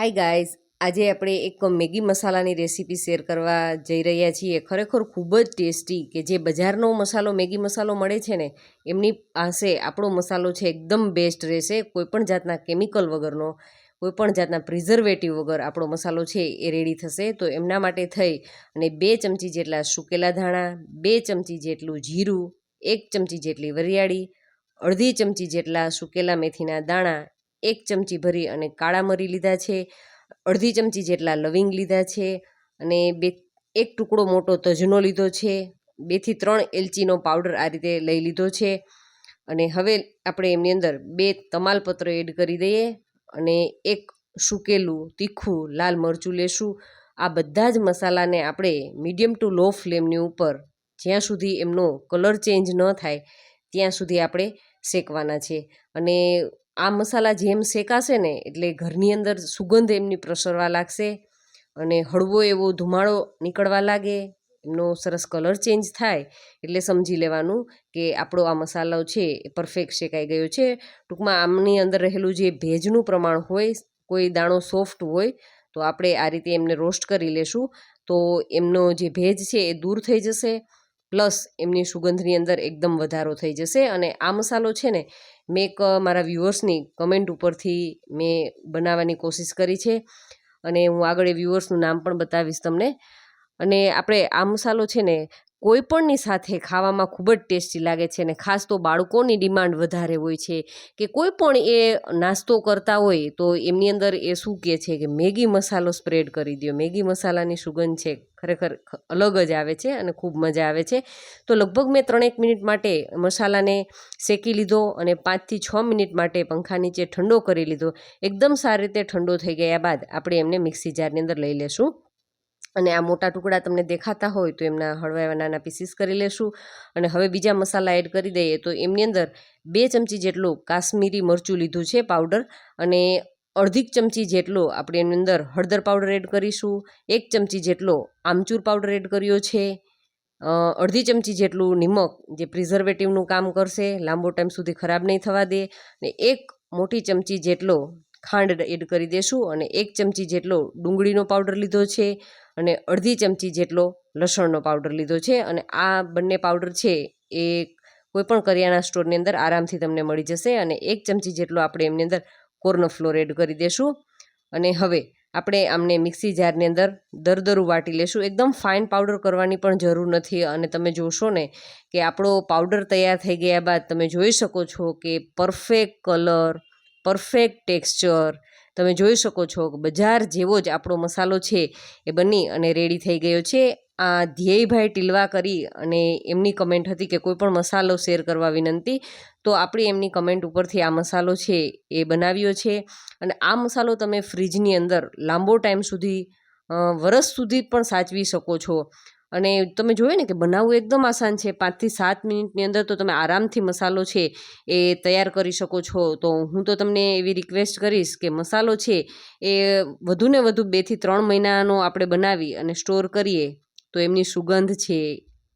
Hi guys આજે આપણે એક મેગી મસાલાની રેસીપી શેર કરવા જઈ રહ્યા છીએ. ખરેખર ખૂબ જ ટેસ્ટી કે જે બજારનો મસાલો, મેગી મસાલો મળે છે ને, એમની પાસે આપણો મસાલો છે એકદમ બેસ્ટ રહેશે. કોઈપણ જાતના કેમિકલ વગરનો કોઈપણ જાતના પ્રિઝર્વેટિવ વગર આપણો મસાલો છે એ રેડી થશે. તો એમના માટે થઈ અને બે ચમચી જેટલા સૂકેલા ધાણા, બે ચમચી જેટલું જીરું, એક ચમચી જેટલી વરિયાળી, અડધી ચમચી જેટલા સૂકેલા મેથીના દાણા એક ચમચી ભરી અને કાળા મરી લીધા છે, અડધી ચમચી જેટલા લવિંગ લીધા છે અને બે, એક ટુકડો મોટો તજનો લીધો છે, બેથી ત્રણ એલચીનો પાવડર આ રીતે લઈ લીધો છે અને હવે આપણે એમની અંદર બે તમાલપત્ર એડ કરી દઈએ અને એક સૂકેલું, તીખું, લાલ મરચું લેશું. આ બધા જ મસાલાને આપણે મીડિયમ ટુ લો ફ્લેમની ઉપર જ્યાં સુધી એમનો કલર ચેન્જ ન થાય, ત્યાં સુધી આપણે શેકવાના છે. અને આ મસાલા જેમ શેકાશે ને એટલે ઘરની અંદર સુગંધ એમની પ્રસરવા લાગશે અને હળવો એવો ધુમાડો નીકળવા લાગે, એમનો સરસ કલર ચેન્જ થાય એટલે સમજી લેવાનું કે આપણો આ મસાલો છે એ પરફેક્ટ શેકાઈ ગયો છે. ટૂંકમાં આમની અંદર રહેલું જે ભેજનું પ્રમાણ હોય, કોઈ દાણો સોફ્ટ હોય, તો આપણે આ રીતે એમને રોસ્ટ કરી લેશું. તો એમનો જે ભેજ છે એ દૂર થઈ જશે પ્લસ એમની સુગંધની અંદર એકદમ વધારો થઈ જશે અને આ મસાલો છે ને મેં એક મારા વ્યૂઅર્સની કમેન્ટ ઉપરથી મેં બનાવવાની કોશિશ કરી છે અને હું આગળ એ વ્યૂઅર્સનું નામ પણ બતાવીશ તમને. અને આપણે આ મસાલો છે ને કોઈ પણની સાથે ખાવામાં ખૂબ જ ટેસ્ટી લાગે છે અને ખાસ તો બાળકોની ડિમાન્ડ વધારે હોય છે કે કોઈ પણ એ નાસ્તો કરતા હોય તો એમની અંદર એ શું કહે છે કે મેગી મસાલો સ્પ્રેડ કરી દો મેગી મસાલાની સુગંધ છે ખરેખર અલગ જ આવે છે અને ખૂબ મજા આવે છે. તો લગભગ મેં ત્રણેક મિનિટ માટે મસાલાને શેકી લીધો અને પાંચથી છ મિનિટ માટે પંખા નીચે ઠંડો કરી લીધો. એકદમ સારી રીતે ઠંડો થઈ ગયા બાદ આપણે એમને મિક્સી જારની અંદર લઈ લેશું. અને આ મોટા ટુકડા તમને દેખાતા હોય તો એમના હળવા એવા નાના પીસીસ કરી લેશું. અને હવે બીજા મસાલા એડ કરી દઈએ તો એમની અંદર બે ચમચી જેટલું કાશ્મીરી મરચું લીધું છે પાવડર અને અડધી ચમચી જેટલો આપણે એની અંદર હળદર પાવડર એડ કરીશું. એક ચમચી જેટલો આમચૂર પાવડર એડ કર્યો છે. અડધી ચમચી જેટલું નિમક જે પ્રિઝર્વેટિવનું કામ કરશે, લાંબો ટાઈમ સુધી ખરાબ નહીં થવા દે. ને એક મોટી ચમચી જેટલો ખાંડ એડ કરી દેશું અને એક ચમચી જેટલો ડુંગળીનો પાવડર લીધો છે. અને અડધી ચમચી જેટલો લસણનો પાવડર લીધો છે અને આ બંને પાવડર છે એ કોઈપણ કરિયાણા સ્ટોરની અંદર આરામથી તમને મળી જશે અને એક ચમચી જેટલો આપણે એમની અંદર કોર્ન ફ્લોર એડ કરી દેશું. અને હવે આપણે આમને મિક્સી જારની અંદર દરદરું વાટી લેશું. એકદમ ફાઇન પાવડર કરવાની પણ જરૂર નથી અને તમે જોશો ને કે આપણો પાવડર તૈયાર થઈ ગયા બાદ તમે જોઈ શકો છો કે પરફેક્ટ કલર પરફેક્ટ ટેક્સચર તમે જોઈ શકો છો બજાર જેવો જ આપણો મસાલો છે એ બની અને રેડી થઈ ગયો છે. આ ધ્યેયભાઈ ટીલવા કરી અને એમની કમેન્ટ હતી કે કોઈ પણ મસાલો શેર કરવા વિનંતી, તો આપણી એમની કમેન્ટ ઉપરથી આ મસાલો છે એ બનાવ્યો છે. અને આ મસાલો તમે ફ્રીજની અંદર લાંબો ટાઈમ સુધી વરસ સુધી પણ સાચવી શકો છો. અને તમે જોયું ને કે બનાવવું એકદમ આસાન છે. પાંચથી સાત મિનિટની અંદર તો તમે આરામથી મસાલો છે એ તૈયાર કરી શકો છો. તો હું તો તમને એવી રિક્વેસ્ટ કરીશ કે મસાલો છે એ વધુને વધુ બેથી ત્રણ મહિનાનો આપણે બનાવી અને સ્ટોર કરીએ તો એમની સુગંધ છે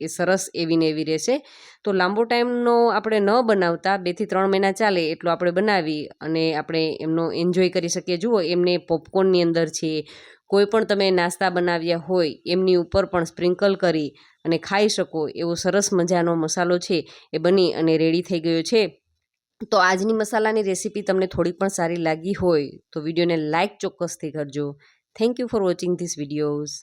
એ સરસ એવી ને એવી રહેશે. તો લાંબો ટાઈમનો આપણે ન બનાવતા બેથી ત્રણ મહિના ચાલે એટલું આપણે બનાવી અને આપણે એમનો એન્જોય કરી શકીએ. જુઓ, એમને પોપકોર્નની અંદર છે, કોઈ પણ તમે નાસ્તા બનાવ્યા હોય, એમની ઉપર પણ સ્પ્રિંકલ કરી અને ખાઈ શકો. એવો સરસ મજાનો મસાલો છે, એ બની અને રેડી થઈ ગયો છે. તો આજની મસાલાની રેસીપી તમને થોડી પણ સારી લાગી હોય, તો વિડીયોને લાઇક ચોક્કસથી કરજો. Thank you for watching this videos